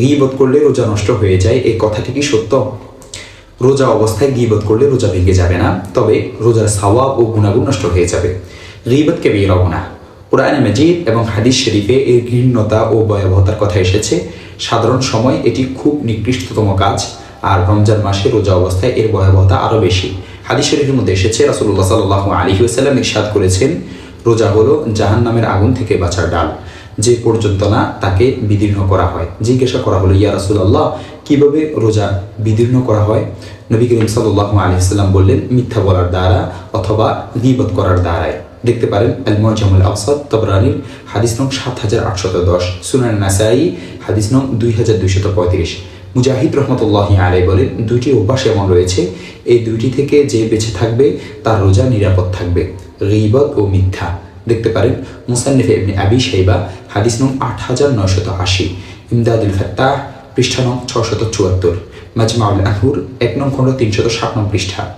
গিবত করলে রোজা নষ্ট হয়ে যায় এই কথাটি কি সত্য? রোজা অবস্থায় গিবত করলে রোজা ভেঙে যাবে না, তবে রোজার সাওয়াব ও গুণাগুণ নষ্ট হয়ে যাবে। গিবত কে বের না। কোরআন মজিদ এবং হাদিস শরীফে এর ঘৃণ্যতা ও ভয়াবহতার কথা এসেছে। সাধারণ সময় এটি খুব নিকৃষ্টতম কাজ, আর রমজান মাসে রোজা অবস্থায় এর ভয়াবহতা আরও বেশি। হাদিস শরীফের মধ্যে এসেছে রাসুল্লাহ সাল্লাহ আলী সাল্লাম ইরশাদ করেছেন, রোজা হলো জাহান নামের আগুন থেকে বাঁচার ডাল। যে পর্যন্ত না তাকে বিদীর্ণ করা হয়। জিজ্ঞাসা করা হলো, ইয়া রাসুল্লাহ কীভাবে রোজা বিদীর্ণ করা হয়? নবী করিম সাল্লাহ আলী সাল্লাম বললেন, মিথ্যা বলার দ্বারা অথবা গিবত করার দ্বারায় দেখতে পারেন আল মজামুল আফসাদ তবরানির হাদিস নং সাত হাজার আটশত দশ, সুনান নাসাই, হাদিস নং দুই হাজার দুইশত পঁয়ত্রিশ। মুজাহিদ রহমতুল্লাহ আলাই বলেন, দুইটি অভ্যাস এমন রয়েছে, এই দুইটি থেকে যে বেঁচে থাকবে, তার রোজা নিরাপদ থাকবে রিবত ও মিথ্যা। দেখতে পারেন। মুসান্নিফ ইবনে আবি শাইবা, হাদিস নং আট হাজার নয়শত আশি। ইমদাদুল ফাত্তাহ, পৃষ্ঠা নং ছশত চুয়াত্তর। মাজমাউল আহুর এক নং খণ্ড তিনশত ষাট নং পৃষ্ঠা।